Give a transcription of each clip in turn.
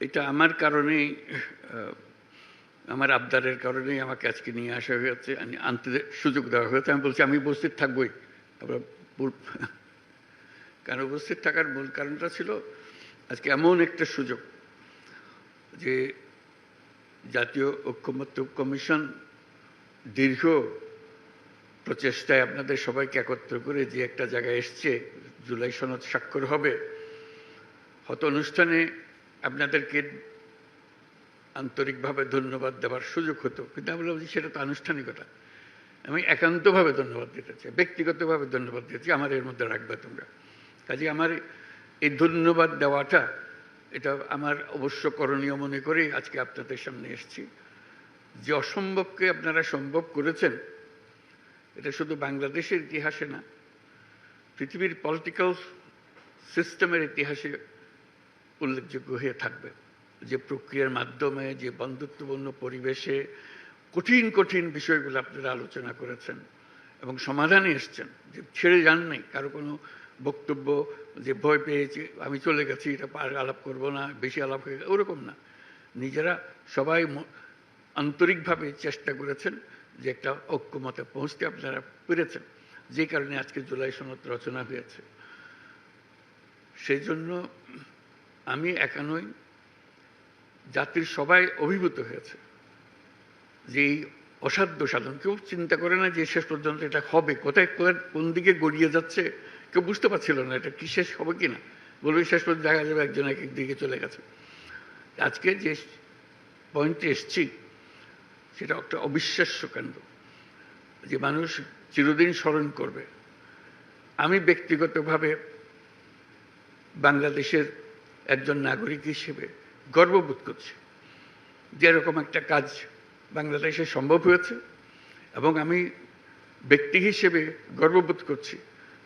এটা আমার কারণেই আহ, আমার আবদারের কারণেই আমাকে আজকে নিয়ে আসা হয়েছে আনতে সুযোগ দেওয়া হয়েছে। আমি বলছি আমি উপস্থিত থাকবোই। আমরা কারণ উপস্থিত থাকার মূল কারণটা ছিল আজকে এমন একটা সুযোগ যে জাতীয় ঐক্যমত্য কমিশন দীর্ঘ প্রচেষ্টায় আপনাদের সবাইকে একত্র করে যে একটা জায়গায় এসছে, জুলাই সনদ স্বাক্ষর হবে। হত অনুষ্ঠানে আপনাদেরকে আন্তরিকভাবে ধন্যবাদ দেওয়ার সুযোগ হতো, কিন্তু আমি বললাম সেটা তো আনুষ্ঠানিকতা আমি একান্তভাবে ধন্যবাদ দিতে চাই, ব্যক্তিগতভাবে ধন্যবাদ দিতে চাই আমার এর মধ্যে রাখবে তোমরা। কাজে আমার এই ধন্যবাদ দেওয়াটা, এটা আমার অবশ্য করণীয় মনে করেই আজকে আপনাদের সামনে এসেছি। যে অসম্ভবকে আপনারা সম্ভব করেছেন এটা শুধু বাংলাদেশের ইতিহাসে না, পৃথিবীর পলিটিক্যাল সিস্টেমের ইতিহাসে উল্লেখযোগ্য হয়ে থাকবে যে প্রক্রিয়ার মাধ্যমে, যে বন্ধুত্বপূর্ণ পরিবেশে কঠিন কঠিন বিষয়গুলো আপনারা আলোচনা করেছেন এবং সমাধানে এসছেন যে ছেড়ে যান নাই, কারও কোনো বক্তব্য যে ভয় পেয়েছে, আমি চলে গেছি, এটা আলাপ করব না, বেশি আলাপ হয়ে ওরকম না। নিজেরা সবাই আন্তরিকভাবে চেষ্টা করেছেন যে একটা ঐক্যমতে পৌঁছতে আপনারা পেরেছেন। যে কারণে আজকে জুলাই সনদ রচনা হয়েছে। সেই জন্য আমি একা নই, জাতির সবাই অভিভূত হয়েছে যে এই অসাধ্য সাধন। কেউ চিন্তা করে না যে শেষ পর্যন্ত এটা হবে, কোথায়, কোন দিকে গড়িয়ে যাচ্ছে? কেউ বুঝতে পারছিল না এটা কি শেষ হবে কি না বলবে শেষ পর্যন্ত দেখা যাবে একজন এক এক দিকে চলে গেছে। আজকে যে পয়েন্টে এসছি সেটা একটা অবিশ্বাস্য কেন্দ্র যে মানুষ চিরদিন স্মরণ করবে। আমি ব্যক্তিগতভাবে বাংলাদেশের একজন নাগরিক হিসেবে গর্ববোধ করছি। যে এরকম একটা কাজ বাংলাদেশে সম্ভব হয়েছে এবং আমি ব্যক্তি হিসেবে গর্ববোধ করছি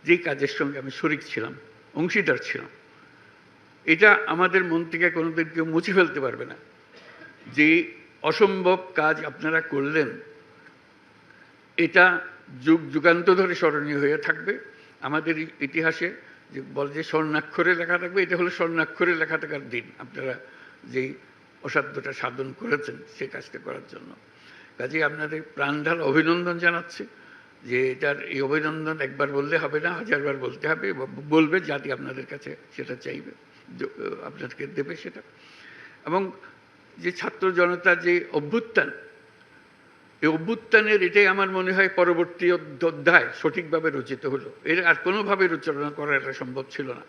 যে কাজের সঙ্গে আমি শরিক ছিলাম, অংশীদার ছিলাম। এটা আমাদের মন থেকে কোনোদিন কেউ মুছে ফেলতে পারবে না যে অসম্ভব কাজ আপনারা করলেন। এটা যুগ যুগান্ত ধরে স্মরণীয় হয়ে থাকবে। আমাদের ইতিহাসে যে বলে যে স্বর্ণাক্ষরে লেখা থাকবে, এটা হলো স্বর্ণাক্ষরে লেখা থাকার দিন। আপনারা যেই অসাধ্যটা সাধন করেছেন, সেই কাজটা করার জন্য। কাজে আপনাদের প্রাণঢাল অভিনন্দন জানাচ্ছি যে এটার এই অভিনন্দন একবার বললে হবে না, হাজারবার বলতে হবে বলবে জাতি আপনাদের কাছে সেটা চাইবে আপনাদেরকে দেবে সেটা। এবং যে ছাত্র জনতা যে অভ্যুত্থান, এই অভ্যুত্থানের এটাই আমার মনে হয় পরবর্তী অধ্যায় সঠিকভাবে রচিত হলো। এর আর কোনোভাবে রচনা করা এটা সম্ভব ছিল না।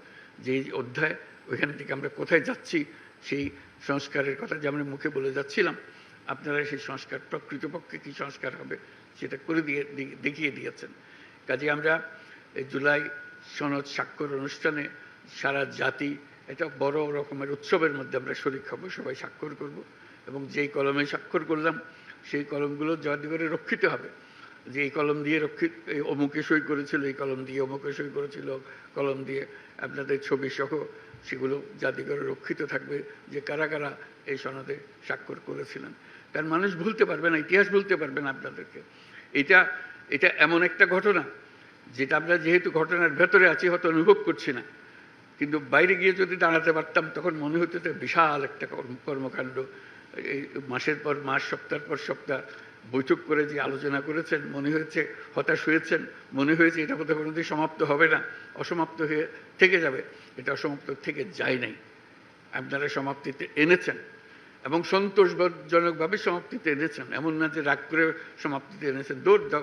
যে অধ্যায় ওইখান থেকে আমরা কোথায় যাচ্ছি, সেই সংস্কারের কথা যে আমরা মুখে বলে যাচ্ছিলাম, আপনারা সেই সংস্কার, প্রকৃতপক্ষে কী সংস্কার হবে সেটা করে দিয়ে দেখিয়ে দিয়েছেন। কাজে আমরা জুলাই সনদ স্বাক্ষর অনুষ্ঠানে সারা জাতি এটা বড় রকমের উৎসবের মধ্যে আমরা শরিক হব সবাই স্বাক্ষর করব। এবং যেই কলমে স্বাক্ষর করলাম, সেই কলমগুলো করে রক্ষিত হবে। যে এই কলম দিয়ে রক্ষিত, এই অমুকে সই করেছিল, এই কলম দিয়ে অমুকে সই করেছিল, কলম দিয়ে আপনাদের ছবি সহ সেগুলো করে রক্ষিত থাকবে, যে কারা কারা এই সনদে স্বাক্ষর করেছিলেন। কারণ মানুষ ভুলতে পারবে না, ইতিহাস ভুলতে পারবে না আপনাদেরকে। এটা এটা এমন একটা ঘটনা, যেটা আমরা যেহেতু ঘটনার ভেতরে আছি, হয়তো অনুভব করছি না। কিন্তু বাইরে গিয়ে যদি দাঁড়াতে পারতাম, তখন মনে হতো যে বিশাল একটা কর্ম- কর্মকাণ্ড। এই মাসের পর মাস, সপ্তাহের পর সপ্তাহ বৈঠক করে যে আলোচনা করেছেন, মনে হয়েছে, হতাশ হয়েছেন, মনে হয়েছে এটা বোধহয় কোনোদিন সমাপ্ত হবে না, অসমাপ্ত হয়ে থেকে যাবে। এটা অসমাপ্ত থেকে যায় নাই। আপনারা সমাপ্তিতে এনেছেন এবং সন্তোষজনকভাবে সমাপ্তিতে এনেছেন। এমন না যে রাগ করে সমাপ্তিতে এনেছেন। দৌড়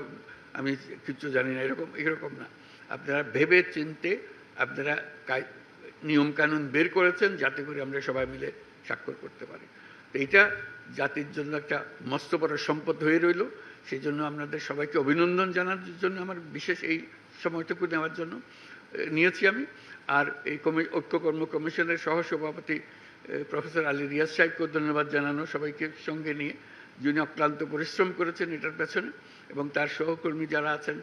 আমি কিছু জানি না, এরকম এরকম না। আপনারা ভেবে চিনতে আপনারা নিয়মকানুন বের করেছেন যাতে করে আমরা সবাই মিলে স্বাক্ষর করতে পারি। তো এইটা জাতির জন্য একটা মস্ত বড় সম্পদ হয়ে রইল। সেই জন্য আপনাদের সবাইকে অভিনন্দন জানার জন্য আমার বিশেষ এই সময়টুকু নেওয়ার জন্য নিয়েছি আমি। আর এই কমি, ঐক্য কর্ম কমিশনের সহসভাপতি প্রফেসর আলী রিয়াজ সাহেবকেও ধন্যবাদ জানানো, সবাইকে সঙ্গে নিয়ে। যিনি অক্লান্ত পরিশ্রম করেছেন এটার পেছনে এবং তার সহকর্মী যারা আছেন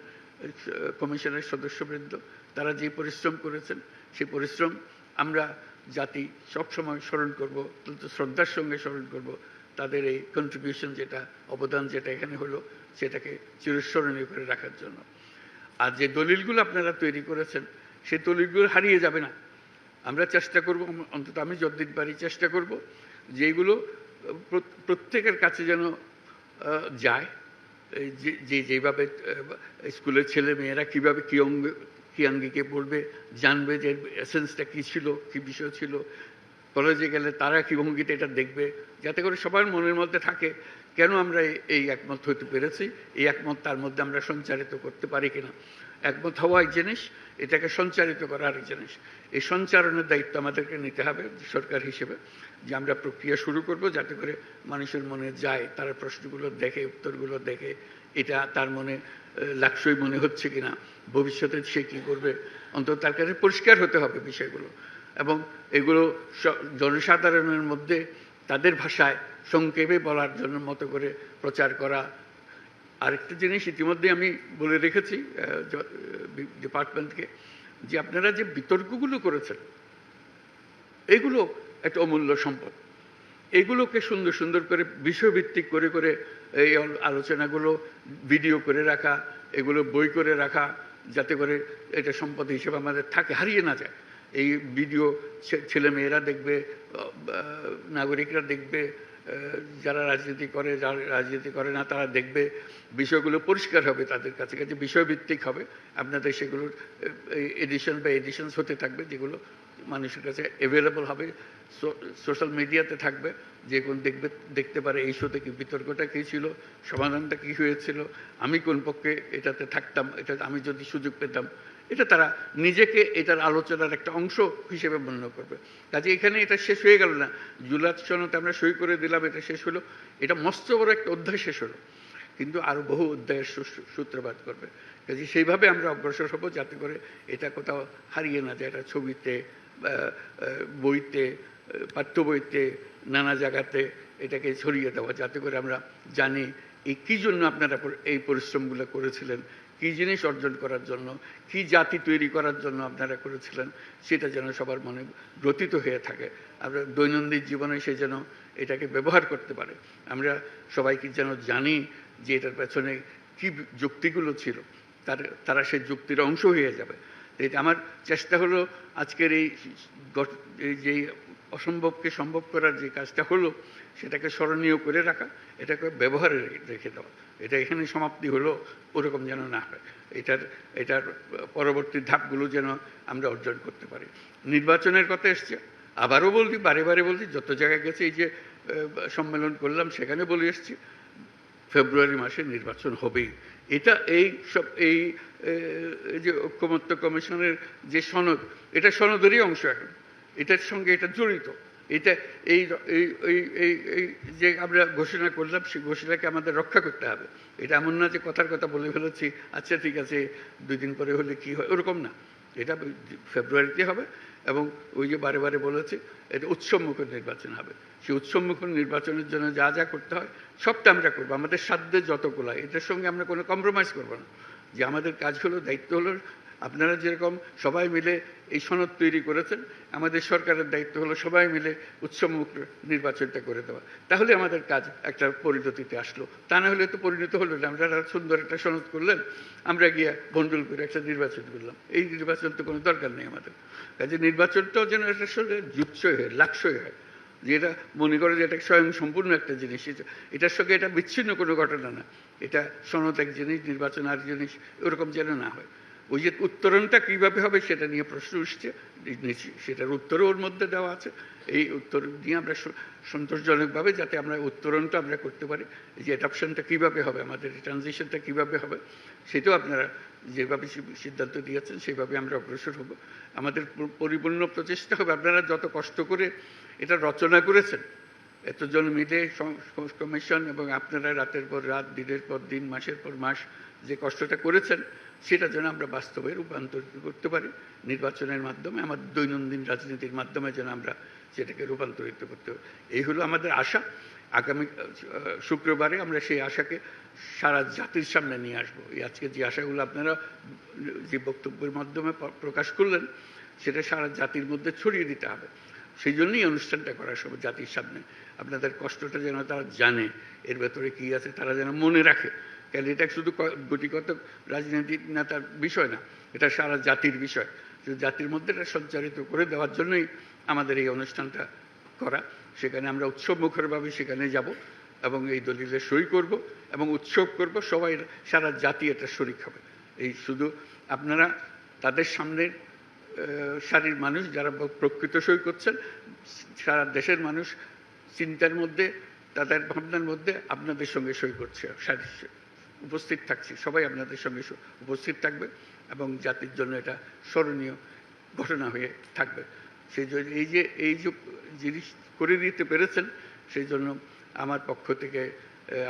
কমিশনের সদস্যবৃন্দ, তারা যে পরিশ্রম করেছেন সেই পরিশ্রম আমরা জাতি সবসময় স্মরণ করব, অত্যন্ত শ্রদ্ধার সঙ্গে স্মরণ করব। তাদের এই কন্ট্রিবিউশন যেটা, অবদান যেটা এখানে হলো, সেটাকে চিরস্মরণীয় করে রাখার জন্য। আর যে দলিলগুলো আপনারা তৈরি করেছেন সেই দলিলগুলো হারিয়ে যাবে না। আমরা চেষ্টা করব, অন্তত আমি যতদিন পারি চেষ্টা করব, যেগুলো প্রত্যেকের কাছে যেন যায়। যে যেভাবে স্কুলের ছেলে মেয়েরা কীভাবে কী অঙ্গ আঙ্গিকে পড়বে জানবে যে এসেন্সটা কী ছিল, কী বিষয় ছিল? কলেজে গেলে তারা কী ভঙ্গিতে এটা দেখবে? যাতে করে সবার মনের মধ্যে থাকে, কেন আমরা এই- একমত হতে পেরেছি? এই একমত তার মধ্যে আমরা সঞ্চারিত করতে পারি কিনা? একমত হওয়া এক জিনিস, এটাকে সঞ্চারিত করা আরেক জিনিস। এই সঞ্চারণের দায়িত্ব আমাদেরকে নিতে হবে সরকার হিসেবে, যে আমরা প্রক্রিয়া শুরু করব যাতে করে মানুষের মনে যায়, তারা প্রশ্নগুলো দেখে, উত্তরগুলো দেখে এটা তার মনে লাকসই মনে হচ্ছে কিনা, ভবিষ্যতে সে কী করবে, অন্তত তার কাছে পরিষ্কার হতে হবে বিষয়গুলো। এবং এগুলো জনসাধারণের মধ্যে তাদের ভাষায় সংক্ষেপে বলার জন্য মতো করে প্রচার করা। আরেকটা জিনিস ইতিমধ্যে আমি বলে রেখেছি ডিপার্টমেন্টকে যে আপনারা যে বিতর্কগুলো করেছেন, এগুলো একটা অমূল্য সম্পদ। এগুলোকে সুন্দর সুন্দর করে বিষয়ভিত্তিক করে করে এই আলোচনাগুলো ভিডিও করে রাখা, এগুলো বই করে রাখা, যাতে করে এটা সম্পদ হিসেবে আমাদের থাকে, হারিয়ে না যায়। এই ভিডিও ছেলে মেয়েরা দেখবে নাগরিকরা দেখবে যারা রাজনীতি করে, যারা রাজনীতি করে না, তারা দেখবে, বিষয়গুলো পরিষ্কার হবে তাদের কাছে কাছে বিষয়ভিত্তিক হবে। আপনাদের সেগুলোর এডিশন বা এডিশনস হতে থাকবে, যেগুলো মানুষের কাছে অ্যাভেলেবল হবে। সোশ্যাল মিডিয়াতে থাকবে, যে কোন দেখবে, দেখতে পারে এই শোতে কি বিতর্কটা কী ছিল, সমাধানটা কী হয়েছিল, আমি কোন পক্ষে এটাতে থাকতাম, এটা আমি যদি সুযোগ পেতাম, এটা তারা নিজেকে এটার আলোচনার একটা অংশ হিসেবে মনে করবে। কাজে এখানে এটা শেষ হয়ে গেল না জুলাত সনতে আমরা সই করে দিলাম, এটা শেষ হলো, এটা মস্ত বড় একটা অধ্যায় শেষ হলো, কিন্তু আরও বহু অধ্যায়ের সূত্রপাত করবে। কাজে সেইভাবে আমরা অগ্রসর হব যাতে করে এটা কোথাও হারিয়ে না যায়, এটা ছবিতে বইতে পাঠ্য বইতে নানা জায়গাতে এটাকে ছড়িয়ে দেওয়া, যাতে করে আমরা জানি এই কী জন্য আপনারা এই পরিশ্রমগুলো করেছিলেন, কী জিনিস অর্জন করার জন্য, কী জাতি তৈরি করার জন্য আপনারা করেছিলেন, সেটা যেন সবার মনে গ্রথিত হয়ে থাকে। আমরা দৈনন্দিন জীবনে সে যেন এটাকে ব্যবহার করতে পারে। আমরা সবাইকে যেন জানি যে এটার পেছনে কী যুক্তিগুলো ছিল, তার, তারা সেই যুক্তির অংশ হয়ে যাবে। আমার চেষ্টা হলো আজকের এই যে অসম্ভবকে সম্ভব করার যে কাজটা হলো, সেটাকে স্মরণীয় করে রাখা, এটাকে ব্যবহারে রেখে দেওয়া। এটা এখানে সমাপ্তি হলো, ওরকম যেন না হয়। এটার এটার পরবর্তী ধাপগুলো যেন আমরা অর্জন করতে পারি। নির্বাচনের কথা এসছে। আবারও বলছি, বারে বারে বলছি, যত জায়গায় গেছে এই যে সম্মেলন করলাম, সেখানে বলে এসছি, ফেব্রুয়ারি মাসে নির্বাচন হবেই। এটা এই সব এই যে ঐক্যমত্য কমিশনের যে সনদ, এটা সনদেরই অংশ এখন। এটার সঙ্গে এটা জড়িত। এটা এই এই এই যে আমরা ঘোষণা করলাম, সেই ঘোষণাকে আমাদের রক্ষা করতে হবে। এটা এমন না যে কথার কথা বলে ফেলেছি আচ্ছা ঠিক আছে, দুই দিন পরে হলে কি হয়? ওরকম না। এটা ফেব্রুয়ারিতে হবে এবং ওই যে বারে বারে বলেছে, এটা উৎসবমুখ নির্বাচন হবে। সেই উৎসবমুখ নির্বাচনের জন্য যা যা করতে হয়, সবটা আমরা করব। আমাদের সাধ্যে যতগুলো এটার সঙ্গে আমরা কোনো কম্প্রোমাইজ করব না। যে আমাদের কাজ হলো, দায়িত্ব হলো আপনারা যেরকম সবাই মিলে এই সনদ তৈরি করেছেন, আমাদের সরকারের দায়িত্ব হলো সবাই মিলে উৎসবমুখ নির্বাচনটা করে দেওয়া। তাহলে আমাদের কাজ একটা পরিণতিতে আসলো। তা না হলে তো পরিণত হলো না। আমরা একটা সুন্দর একটা সনদ করলেন, আমরা গিয়ে বন্ডল করে একটা নির্বাচন করলাম। এই নির্বাচন তো কোনো দরকার নেই আমাদের। কাজে নির্বাচনটাও যেন একটা সঙ্গে জুৎসই হয়, লাক্সই হয়। যে এটা মনে করে যে এটা স্বয়ং সম্পূর্ণ একটা জিনিস। এটা- এটার সঙ্গে এটা বিচ্ছিন্ন কোনো ঘটনা না। এটা সনদ এক জিনিস, নির্বাচন আর জিনিস, ওরকম যেন না হয়। ওই যে উত্তরণটা কীভাবে হবে সেটা নিয়ে প্রশ্ন উঠছে। সেটার উত্তরও ওর মধ্যে দেওয়া আছে। এই উত্তর নিয়ে আমরা সন্তোষজনকভাবে যাতে আমরা উত্তরণটা আমরা করতে পারি। যে অ্যাডাপশনটা কীভাবে হবে, আমাদের ট্রানজিশনটা কীভাবে হবে, সেটাও আপনারা যেভাবে সিদ্ধান্ত দিয়েছেন সেইভাবে আমরা অগ্রসর হব। আমাদের পরিপূর্ণ প্রচেষ্টা হবে। আপনারা যত কষ্ট করে এটা রচনা করেছেন, এতজন মিলে কমিশন এবং আপনারা রাতের পর রাত, দিনের পর দিন, মাসের পর মাস যে কষ্টটা করেছেন, সেটা যেন আমরা বাস্তবে রূপান্তরিত করতে পারি, নির্বাচনের মাধ্যমে আমাদের দৈনন্দিন রাজনীতির মাধ্যমে যেন আমরা সেটাকে রূপান্তরিত করতে পারি। এই হলো আমাদের আশা। আগামী শুক্রবারে আমরা সেই আশাকে সারা জাতির সামনে নিয়ে আসব। এই আজকে যে আশাগুলো আপনারা, যে বক্তব্যের মাধ্যমে প্রকাশ করলেন, সেটা সারা জাতির মধ্যে ছড়িয়ে দিতে হবে। সেই জন্যই অনুষ্ঠানটা করা সব জাতির সামনে। আপনাদের কষ্টটা যেন তারা জানে, এর ভেতরে কী আছে তারা যেন মনে রাখে। কেন এটা শুধু গুটিগত রাজনৈতিক নেতার বিষয় না এটা সারা জাতির বিষয়। জাতির মধ্যে এটা সঞ্চারিত করে দেওয়ার জন্যই আমাদের এই অনুষ্ঠানটা করা। সেখানে আমরা উৎসব মুখরভাবে সেখানে যাব এবং এই দলিলে সই করব এবং উৎসব করব সবাই সারা জাতি এটা শরিক হবে। এই শুধু আপনারা তাদের সামনে আহ, সারির মানুষ যারা প্রকৃত সই করছেন সারা দেশের মানুষ চিন্তার মধ্যে তাদের ভাবনার মধ্যে আপনাদের সঙ্গে সই করছে সারি উপস্থিত থাকছি। সবাই আপনাদের সঙ্গে উপস্থিত থাকবে এবং জাতির জন্য এটা স্মরণীয় ঘটনা হয়ে থাকবে। সেই জন্য এই যে এই যে জিনিস করে দিতে পেরেছেন সেই জন্য আমার পক্ষ থেকে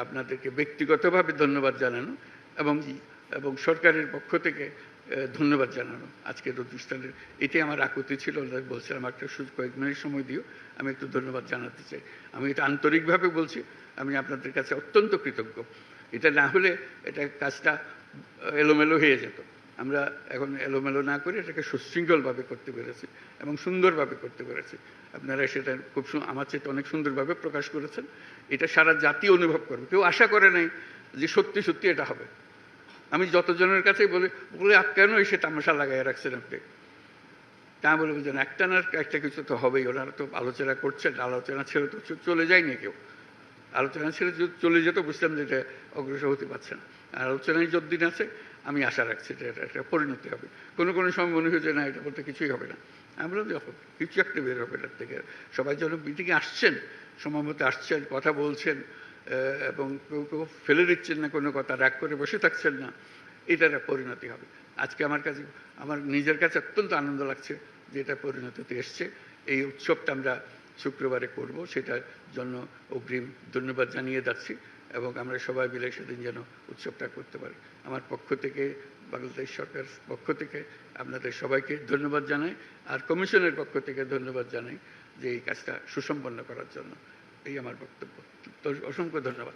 আপনাদেরকে ব্যক্তিগতভাবে ধন্যবাদ জানানো এবং এবং সরকারের পক্ষ থেকে ধন্যবাদ জানানো। আজকের অনুষ্ঠানের এটাই আমার আকুতি ছিল বলছিলাম একটা সুযোগ কয়েক মিনিট সময় দিও আমি একটু ধন্যবাদ জানাতে চাই। আমি এটা আন্তরিকভাবে বলছি আমি আপনাদের কাছে অত্যন্ত কৃতজ্ঞ। এটা না হলে এটা কাজটা এলোমেলো হয়ে যেত। আমরা এখন এলোমেলো না করে এটাকে সুশৃঙ্খলভাবে করতে পেরেছি এবং সুন্দরভাবে করতে পেরেছি। আপনারা সেটা খুব আমার চেয়ে অনেক সুন্দরভাবে প্রকাশ করেছেন। এটা সারা জাতি অনুভব করবে। কেউ আশা করে নাই যে সত্যি সত্যি এটা হবে। আমি যতজনের কাছেই বলি, বলে, আপ কেন এসে তামাশা লাগাই রাখছেন আপনি? তা বলে বুঝলেন একটা না একটা কিছু তো হবেই। ওনারা তো আলোচনা করছেন, আলোচনা ছেড়ে তো চলে যায়নি কেউ। আলোচনা ছেড়ে চলে যেত বুঝতাম যে এটা অগ্রসর হতে পারছে না। আর আলোচনায় যতদিন আছে, আমি আশা রাখছি যে এটা একটা পরিণতি হবে। কোনো কোনো সময় মনে হয়েছে, না, এটা বলতে কিছুই হবে না। আমরা হবে কিছু একটা বের হবে এটার থেকে। সবাই যেন মিটিংয়ে আসছেন সময় মতো আসছেন, কথা বলছেন এবং কেউ কেউ ফেলে দিচ্ছেন না, কোনো কথা, রাগ করে বসে থাকছেন না, এটার পরিণতি হবে। আজকে আমার কাছে আমার নিজের কাছে অত্যন্ত আনন্দ লাগছে যে এটা পরিণতিতে এসছে। এই উৎসবটা আমরা শুক্রবারে করব, সেটার জন্য অগ্রিম ধন্যবাদ জানিয়ে যাচ্ছি এবং আমরা সবাই মিলে সেদিন যেন উৎসবটা করতে পারি। আমার পক্ষ থেকে, বাংলাদেশ সরকার পক্ষ থেকে আপনাদের সবাইকে ধন্যবাদ জানাই আর কমিশনের পক্ষ থেকে ধন্যবাদ জানাই যে এই কাজটা সুসম্পন্ন করার জন্য। এই আমার বক্তব্য। অসংখ্য ধন্যবাদ।